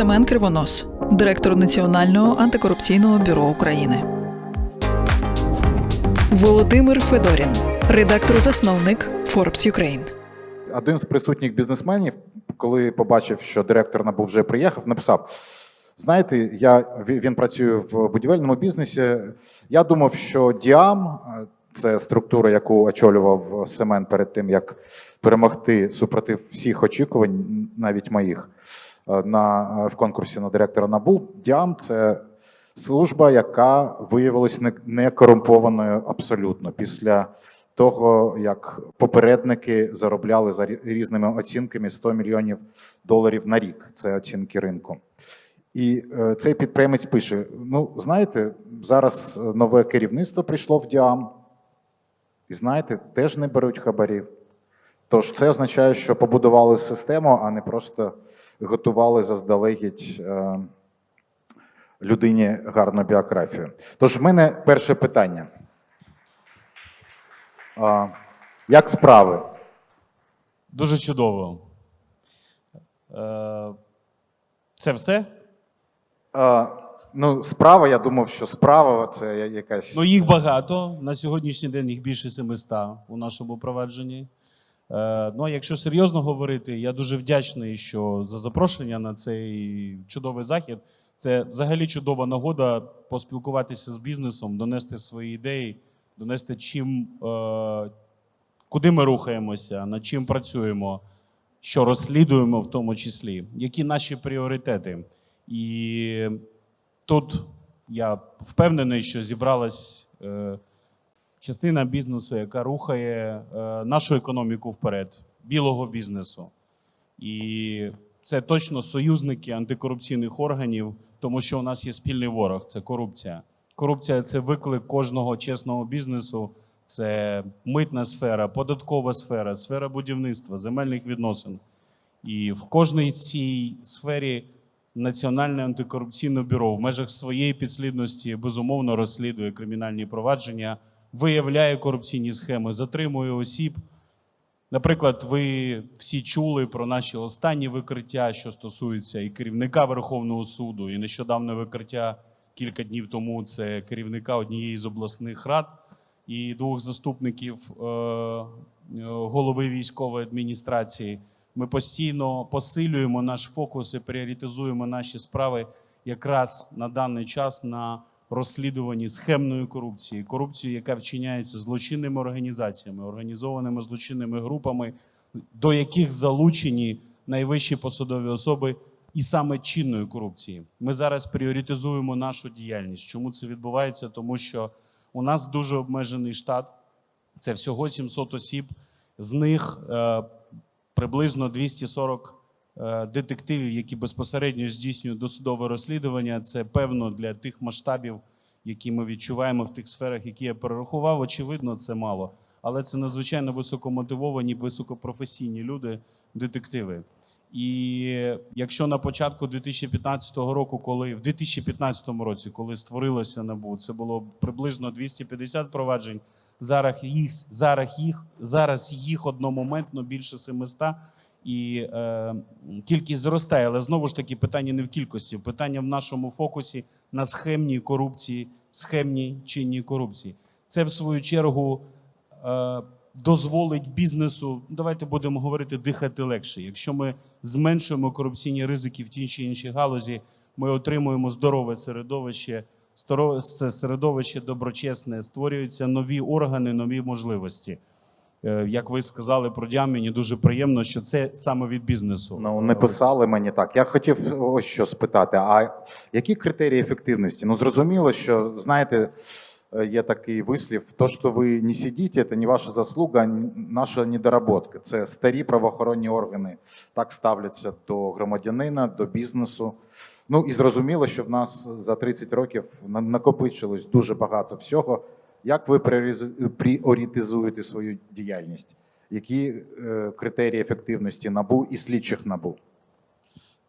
Семен Кривонос, директор Національного антикорупційного бюро України. Володимир Федорін, редактор-засновник Forbes Ukraine. Один з присутніх бізнесменів, коли побачив, що директор НАБУ вже приїхав, написав: Знаєте, я він працює в будівельному бізнесі. Я думав, що Діам це структура, яку очолював Семен перед тим, як перемогти супротив всіх очікувань, навіть моїх, на е, в конкурсі на директора НАБУ. Діам це служба, яка виявилась не, не корумпованою абсолютно після того, як попередники заробляли за різними оцінками 100 мільйонів доларів на рік. Це оцінки ринку. І е, цей підприємець пише: ну, знаєте, зараз е, нове керівництво прийшло в Діам, і знаєте, теж не беруть хабарів. Тож це означає, що побудували систему, а не просто готували заздалегідь е, людині гарну біографію. Тож в мене перше питання. Як справи? Дуже чудово. Е, Це все? А, ну, справа, я думав, що справа це якась. Ну, їх багато. На сьогоднішній день їх більше 700 у нашому провадженні. Е, Ну, а якщо серйозно говорити, я дуже вдячний, що за запрошення на цей чудовий захід. Це взагалі чудова нагода поспілкуватися з бізнесом, донести свої ідеї, донести чим, е, куди ми рухаємося, над чим працюємо, що розслідуємо в тому числі, які наші пріоритети. І тут я впевнений, що зібралась е, частина бізнесу, яка рухає е, нашу економіку вперед, білого бізнесу. І це точно союзники антикорупційних органів, тому що у нас є спільний ворог це корупція. Корупція це виклик кожного чесного бізнесу. Це митна сфера, податкова сфера, сфера будівництва, земельних відносин. І в кожній цій сфері Національне антикорупційне бюро в межах своєї підслідності безумовно розслідує кримінальні провадження, виявляє корупційні схеми, затримує осіб. Наприклад, ви всі чули про наші останні викриття, що стосуються і керівника Верховного суду, і нещодавне викриття кілька днів тому це керівника однієї з обласних рад і двох заступників е, е, голови військової адміністрації. Ми постійно посилюємо наш фокус і пріоритизуємо наші справи якраз на даний час на розслідуванні схемної корупції, корупції, яка вчиняється злочинними організаціями, організованими злочинними групами, до яких залучені найвищі посадові особи, і саме чинної корупції. Ми зараз пріоритизуємо нашу діяльність. Чому це відбувається? Тому що у нас дуже обмежений штат. Це всього 700 осіб. З них е, приблизно 240 е, детективів, які безпосередньо здійснюють досудове розслідування. Це певно для тих масштабів, які ми відчуваємо в тих сферах, які я перерахував. Очевидно, це мало. Але це надзвичайно високомотивовані, високопрофесійні люди, детективи. І якщо на початку 2015 року, коли в 2015 році, коли створилося НАБУ, це було приблизно 250 проваджень. Зараз їх зараз їх зараз їх одномоментно більше 700, і е, кількість зростає. Але знову ж таки питання не в кількості, питання в нашому фокусі на схемній корупції, схемній чинній корупції. Це в свою чергу е, дозволить бізнесу. Давайте будемо говорити дихати легше. Якщо ми зменшуємо корупційні ризики в тій чи іншій галузі, ми отримуємо здорове середовище. Це середовище доброчесне, створюються нові органи, нові можливості. Е, Як ви сказали про діам, мені дуже приємно, що це саме від бізнесу. Ну, не писали мені так. Я хотів ось що спитати: а які критерії ефективності? Ну, зрозуміло, що знаєте, е, є такий вислів: то, що ви не сидите, це не ваша заслуга, а наша недоработка. Це старі правоохоронні органи так ставляться до громадянина, до бізнесу. Ну і зрозуміло, що в нас за 30 років на- накопичилось дуже багато всього. Як ви пріоритизуєте свою діяльність? Які е, критерії ефективності набу і слідчих набу?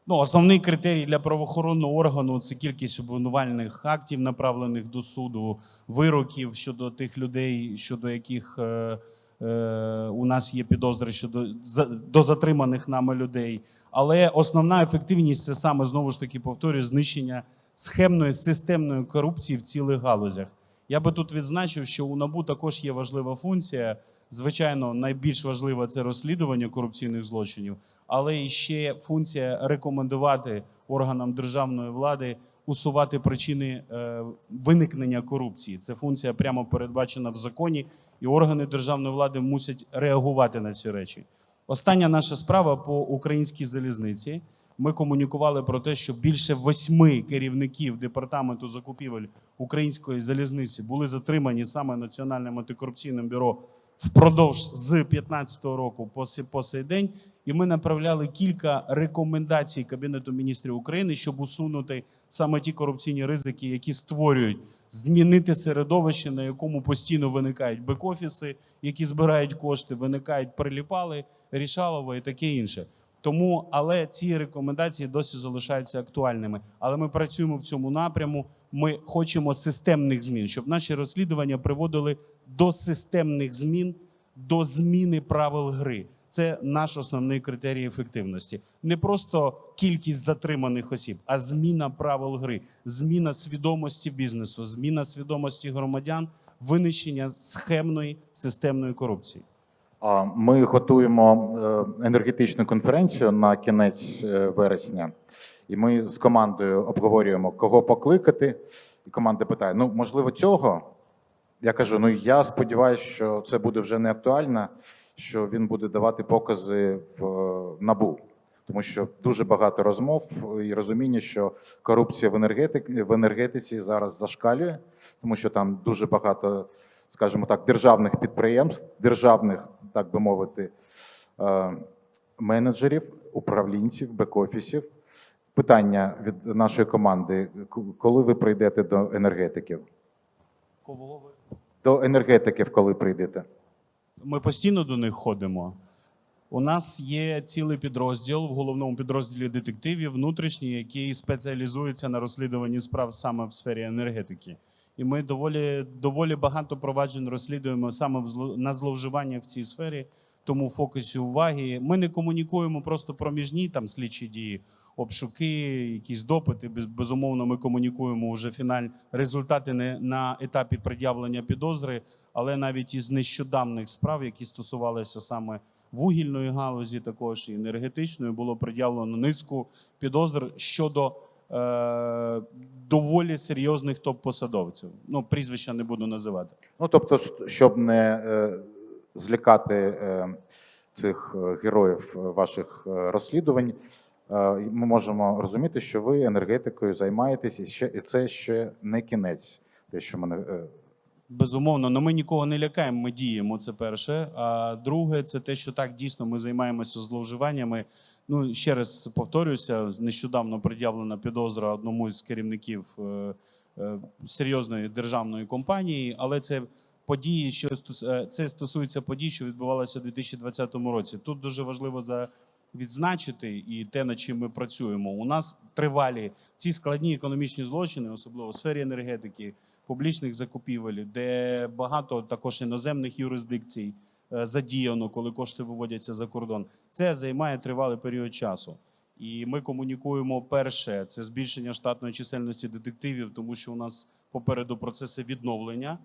Ну, основний критерій для правоохоронного органу це кількість обвинувальних актів, направлених до суду, вироків щодо тих людей, щодо яких е, Е, у нас є підозри щодо за- до затриманих нами людей. Але основна ефективність це саме знову ж таки повторюю знищення схемної системної корупції в цілих галузях. Я би тут відзначив, що у НАБУ також є важлива функція. Звичайно, найбільш важлива це розслідування корупційних злочинів, але і ще функція рекомендувати органам державної влади усувати причини е, виникнення корупції. Це функція прямо передбачена в законі, і органи державної влади мусять реагувати на ці речі. Остання наша справа по українській залізниці. Ми комунікували про те, що більше восьми керівників департаменту закупівель української залізниці були затримані саме Національним антикорупційним бюро впродовж з 2015 року по по сей день. І ми направляли кілька рекомендацій Кабінету міністрів України, щоб усунути саме ті корупційні ризики, які створюють змінити середовище, на якому постійно виникають бек-офіси, які збирають кошти, виникають приліпали, рішалово і таке інше. Тому, але ці рекомендації досі залишаються актуальними. Але ми працюємо в цьому напряму. Ми хочемо системних змін, щоб наші розслідування приводили до системних змін, до зміни правил гри. Це наш основний критерій ефективності. Не просто кількість затриманих осіб, а зміна правил гри, зміна свідомості бізнесу, зміна свідомості громадян, винищення схемної системної корупції. Ми готуємо е, енергетичну конференцію на кінець е, вересня, і ми з командою обговорюємо, кого покликати. І команда питає: ну, можливо, цього. Я кажу: ну я сподіваюся, що це буде вже не актуально, що він буде давати покази в е, набу. Тому що дуже багато розмов і розуміння, що корупція в енергетик, в енергетиці зараз зашкалює, тому що там дуже багато, скажімо так, державних підприємств, державних, так би мовити, е, менеджерів, управлінців, бек-офісів. Питання від нашої команди: коли ви прийдете до енергетиків? Кого ви? До енергетиків, коли прийдете? Ми постійно до них ходимо. У нас є цілий підрозділ в головному підрозділі детективів внутрішній, який спеціалізується на розслідуванні справ саме в сфері енергетики. І ми доволі, доволі багато проваджень розслідуємо саме в зло- на зловживання в цій сфері. Тому фокусі уваги. Ми не комунікуємо просто проміжні там слідчі дії, обшуки, якісь допити. Без- Безумовно, ми комунікуємо вже фінальні результати не на етапі пред'явлення підозри, але навіть із нещодавних справ, які стосувалися саме вугільної галузі, також і енергетичної, було пред'явлено низку підозр щодо доволі серйозних топ-посадовців. Ну, прізвища не буду називати. Ну, тобто, щоб не е, злякати е, цих е, героїв е, ваших е, розслідувань, е, ми можемо розуміти, що ви енергетикою займаєтесь, і, ще, і це ще не кінець. Те, що мене е, Безумовно, але ми нікого не лякаємо, ми діємо. Це перше. А друге, це те, що так дійсно ми займаємося зловживаннями. Ну ще раз повторюся, нещодавно пред'явлена підозра одному з керівників е, е, серйозної державної компанії, але це події, що е, це стосується подій, що відбувалося у 2020 році. Тут дуже важливо за. Відзначити і те, над чим ми працюємо. У нас тривалі ці складні економічні злочини, особливо в сфері енергетики, публічних закупівель, де багато також іноземних юрисдикцій задіяно, коли кошти виводяться за кордон. Це займає тривалий період часу. І ми комунікуємо перше це збільшення штатної чисельності детективів, тому що у нас попереду процеси відновлення.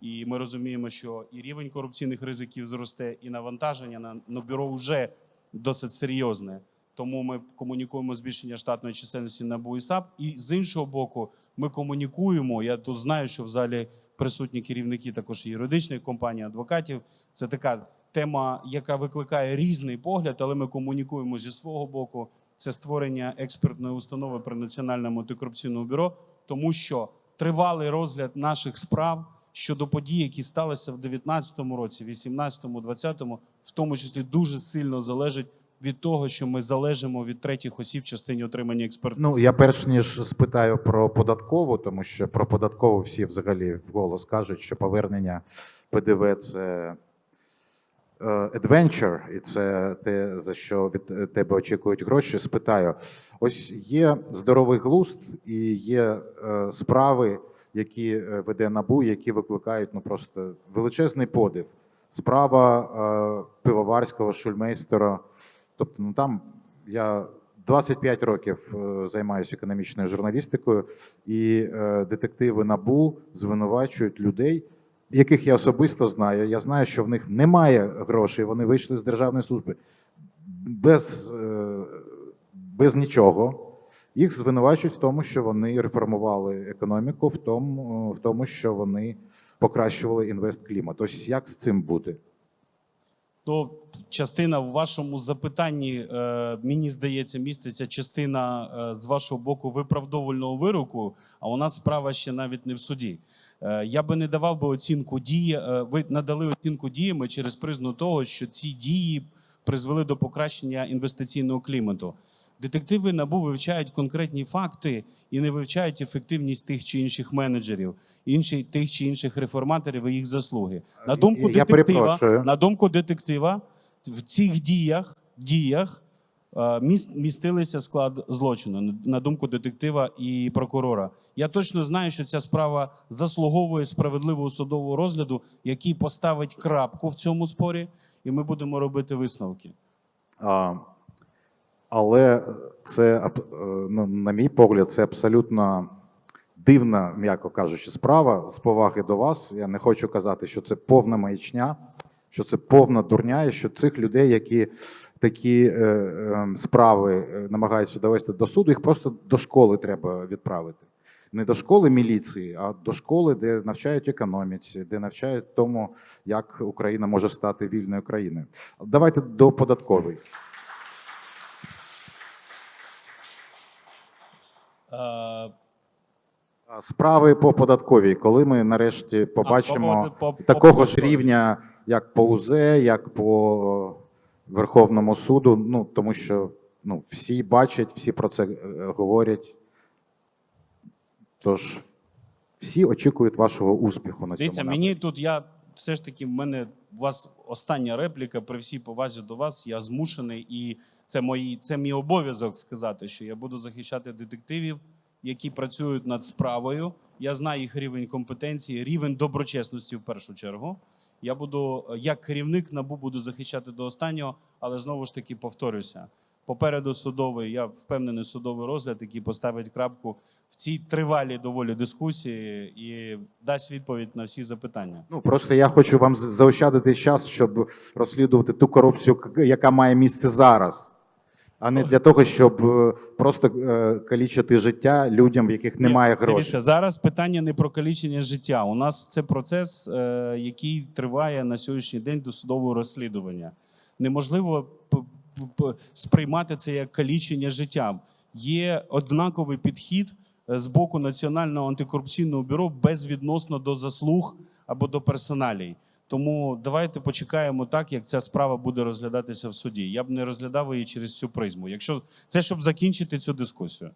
І ми розуміємо, що і рівень корупційних ризиків зросте, і навантаження на, на бюро вже досить серйозне. Тому ми комунікуємо збільшення штатної чисельності і САП. І з іншого боку, ми комунікуємо. Я тут знаю, що в залі присутні керівники також юридичних компаній, адвокатів. Це така тема, яка викликає різний погляд, але ми комунікуємо зі свого боку. Це створення експертної установи при національному антикорупційному бюро, тому що тривалий розгляд наших справ щодо подій, які сталися в 2019 році, 2018, 2020, в тому числі дуже сильно залежить від того, що ми залежимо від третіх осіб в частині отримання експертизи. Ну, я перш ніж спитаю про податкову, тому що про податкову всі взагалі вголос кажуть, що повернення ПДВ це е, adventure, і це те, за що від тебе очікують гроші. Спитаю: ось є здоровий глузд і є е, справи, які е, веде набу, які викликають ну просто величезний подив. справа е, пивоварського шульмейстера. Тобто, ну там я 25 років е, займаюся економічною журналістикою, і е, детективи НАБУ звинувачують людей, яких я особисто знаю. Я знаю, що в них немає грошей, вони вийшли з державної служби без, е, без нічого. Їх звинувачують в тому, що вони реформували економіку, в тому, в тому що вони покращували інвестклімат. Ось як з цим бути? То частина в вашому запитанні, е, мені здається, міститься частина е, з вашого боку виправдовального вироку, а у нас справа ще навіть не в суді. Е, я би не давав би оцінку дії. ви надали оцінку діями через призму того, що ці дії призвели до покращення інвестиційного клімату. Детективи НАБУ вивчають конкретні факти і не вивчають ефективність тих чи інших менеджерів, інші, тих чи інших реформаторів і їх заслуги. На думку Я детектива, перепрошую. на думку детектива, в цих діях, діях е, містилися склад злочину. на- На думку детектива і прокурора. Я точно знаю, що ця справа заслуговує справедливого судового розгляду, який поставить крапку в цьому спорі, і ми будемо робити висновки. А, але це, е, на, мій погляд, це абсолютно дивна, м'яко кажучи, справа з поваги до вас. Я не хочу казати, що це повна маячня, що це повна дурня, і що цих людей, які такі е, е, справи намагаються довести до суду, їх просто до школи треба відправити. Не до школи міліції, а до школи, де навчають економіці, де навчають тому, як Україна може стати вільною країною. Давайте до податкової. Справи по податковій, коли ми нарешті побачимо а, по- по- такого по- ж рівня, як по УЗ, як по Верховному суду. Ну тому що ну, всі бачать, всі про це е, говорять. Тож всі очікують вашого успіху на цьому. Дивіться, мені тут я все ж таки в мене у вас остання репліка при всій повазі до вас. Я змушений, і це мої це мій обов'язок сказати, що я буду захищати детективів, які працюють над справою. Я знаю їх рівень компетенції, рівень доброчесності в першу чергу. Я буду як керівник набу буду захищати до останнього, але знову ж таки повторюся. Попереду судовий, я впевнений, судовий розгляд, який поставить крапку в цій тривалій доволі дискусії і дасть відповідь на всі запитання. Ну просто я хочу вам заощадити час, щоб розслідувати ту корупцію, яка має місце зараз, а не для того, щоб е, просто е, калічити життя людям, в яких немає грошей. Дивіться, зараз питання не про калічення життя. У нас це процес, е, який триває на сьогоднішній день до судового розслідування. Неможливо сприймати це як калічення життя. Є однаковий підхід е, з боку Національного антикорупційного бюро безвідносно до заслуг або до персоналій. Тому давайте почекаємо так, як ця справа буде розглядатися в суді. Я б не розглядав її через цю призму. Якщо це щоб закінчити цю дискусію.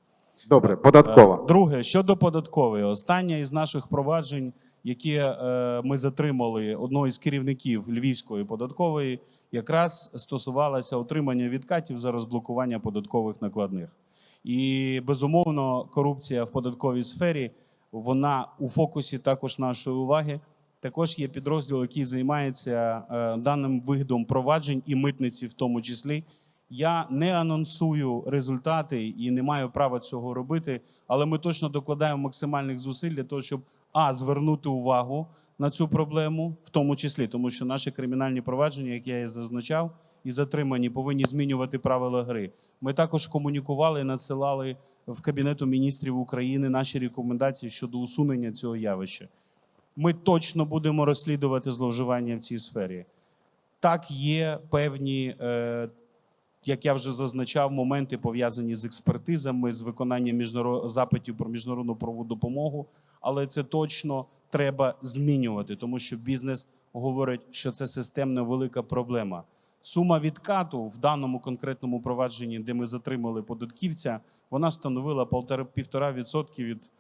Добре, податкова. Е, Друге, щодо податкової, останнє із наших проваджень, яке ми затримали одного із керівників Львівської податкової, якраз стосувалося отримання відкатів за розблокування податкових накладних. І безумовно, корупція в податковій сфері вона у фокусі також нашої уваги. Також є підрозділ, який займається е, даним видом проваджень і митниці, в тому числі. Я не анонсую результати і не маю права цього робити, але ми точно докладаємо максимальних зусиль для того, щоб а звернути увагу на цю проблему, в тому числі, тому що наші кримінальні провадження, як я і зазначав, і затримані повинні змінювати правила гри. Ми також комунікували, і надсилали в Кабінету міністрів України наші рекомендації щодо усунення цього явища. Ми точно будемо розслідувати зловживання в цій сфері. Так, є певні, е, як я вже зазначав, моменти пов'язані з експертизами, з виконанням міжнаро- запитів про міжнародну правову допомогу, але це точно треба змінювати, тому що бізнес говорить, що це системна велика проблема. Сума відкату в даному конкретному провадженні, де ми затримали податківця, вона становила полтора- півтора відсотки від,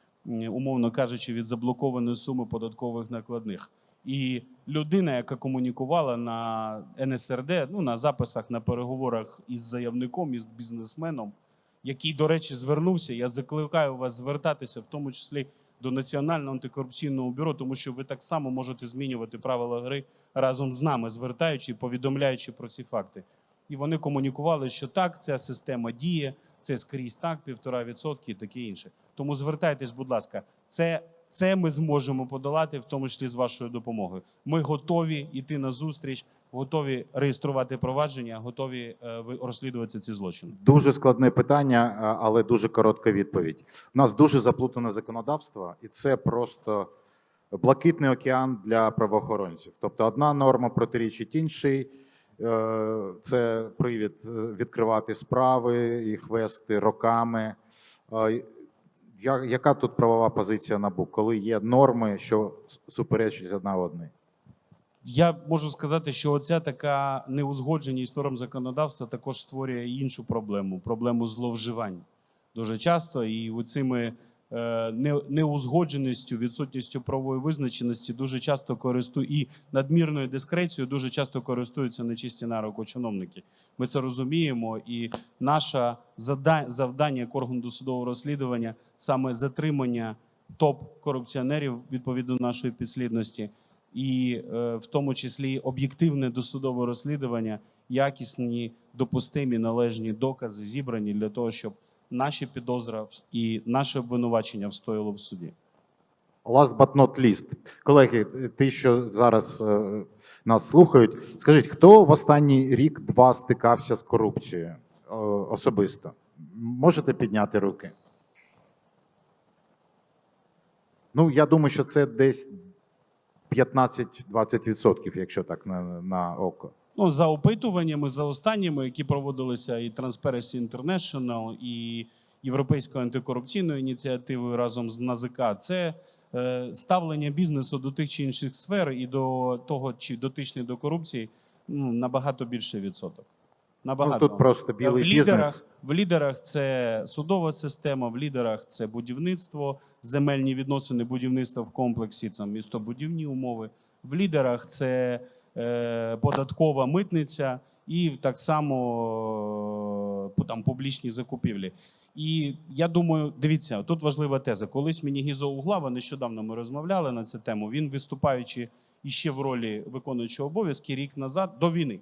умовно кажучи, від заблокованої суми податкових накладних. І людина, яка комунікувала на НСРД, ну на записах на переговорах із заявником, із бізнесменом, який, до речі, звернувся. Я закликаю вас звертатися, в тому числі до Національного антикорупційного бюро, тому що ви так само можете змінювати правила гри разом з нами, звертаючи і повідомляючи про ці факти. І вони комунікували, що так, ця система діє, це скрізь так, півтора відсотки і таке інше. Тому звертайтесь, будь ласка, це, це ми зможемо подолати, в тому числі з вашою допомогою. Ми готові йти на зустріч, готові реєструвати провадження, готові е, розслідувати ці злочини. Дуже складне питання, але дуже коротка відповідь. У нас дуже заплутане законодавство, і це просто блакитний океан для правоохоронців. Тобто, одна норма протирічить іншій. Е, Це привід е, відкривати справи, їх вести роками. Я- Яка тут правова позиція НАБУ, коли є норми, що суперечать одна одній? Я можу сказати, що оця така неузгодженість норм законодавства також створює іншу проблему проблему зловживань дуже часто. І оцими неузгодженістю, відсутністю правової визначеності дуже часто користують і надмірною дискрецією дуже часто користуються нечисті на руку чиновники. Ми це розуміємо, і наше завдання як органу досудового розслідування саме затримання топ-корупціонерів відповідно нашої підслідності і е, в тому числі об'єктивне досудове розслідування, якісні, допустимі, належні докази зібрані для того, щоб наші підозра і наше обвинувачення встояло в суді. Last but not least. Колеги, ті, що зараз е, нас слухають, скажіть, хто в останній рік-два стикався з корупцією е, особисто? Можете підняти руки? Ну, я думаю, що це десь 15-20%, якщо так на, на око. Ну, за опитуваннями, за останніми, які проводилися і Transparency International, і Європейською антикорупційною ініціативою разом з НАЗК, це е, ставлення бізнесу до тих чи інших сфер і до того, чи дотичний до корупції, ну, набагато більше відсоток. Ну, тут просто білий в лідерах, бізнес. в лідерах це судова система, в лідерах це будівництво, земельні відносини, будівництво в комплексі, це містобудівні умови. В лідерах це е, податкова митниця і так само е, там публічні закупівлі. І я думаю, дивіться, тут важлива теза. Колись мені Гізо Углава, нещодавно ми розмовляли на цю тему. Він виступаючи іще в ролі виконуючого обов'язки рік назад до війни,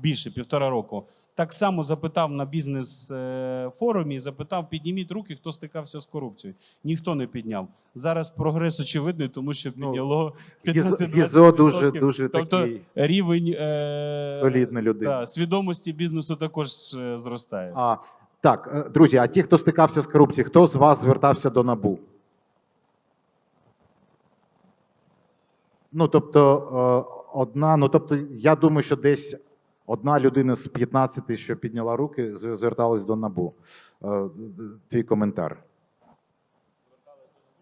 більше півтора року, так само запитав на бізнес-форумі, запитав, підніміть руки, хто стикався з корупцією. Ніхто не підняв. Зараз прогрес очевидний, тому що Ну, підняло 15-20%. Гізо дуже, дуже Тобто такий рівень е, солідна людина. да, свідомості бізнесу також е, зростає. А, так, е, друзі, а ті, хто стикався з корупцією, хто з вас звертався до НАБУ? Ну, тобто, е, одна, ну тобто, я думаю, що десь одна людина з 15, що підняла руки, зверталась до НАБУ. Е, Твій коментар.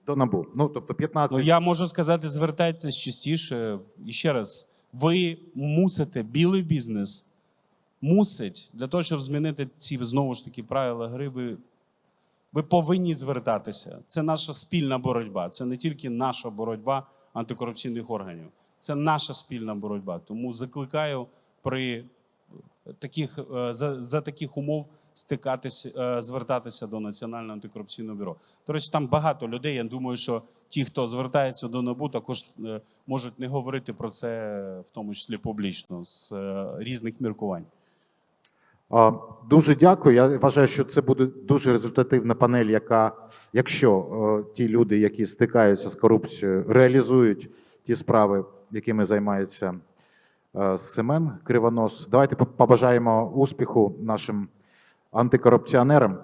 До НАБУ. Ну, тобто 15. Ну, я можу сказати, звертайтесь частіше. І ще раз, ви мусите, білий бізнес мусить для того, щоб змінити ці знову ж таки правила гри. Ви, ви повинні звертатися. Це наша спільна боротьба. Це не тільки наша боротьба антикорупційних органів, це наша спільна боротьба. Тому закликаю при таких е, за, за таких умов стикатися, е, звертатися до Національного антикорупційного бюро. До речі, там багато людей. Я думаю, що ті, хто звертається до НАБУ, також е, можуть не говорити про це, в тому числі публічно, з е, різних міркувань. Дуже дякую. Я вважаю, що це буде дуже результативна панель, яка, якщо е, ті люди, які стикаються з корупцією, реалізують ті справи, якими займається е, Семен Кривонос. Давайте побажаємо успіху нашим антикорупціонерам.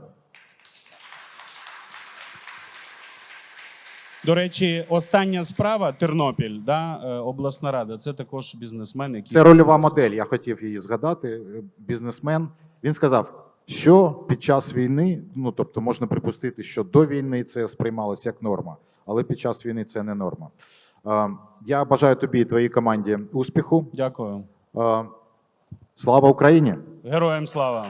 До речі, остання справа Тернопіль, да, е, обласна рада. Це також бізнесмен, який Це рольова модель. Я хотів її згадати. Е, Бізнесмен. Він сказав, що під час війни, ну тобто можна припустити, що до війни це сприймалося як норма, але під час війни це не норма. Е, Я бажаю тобі і твоїй команді успіху. Дякую. Слава Україні! Героям слава!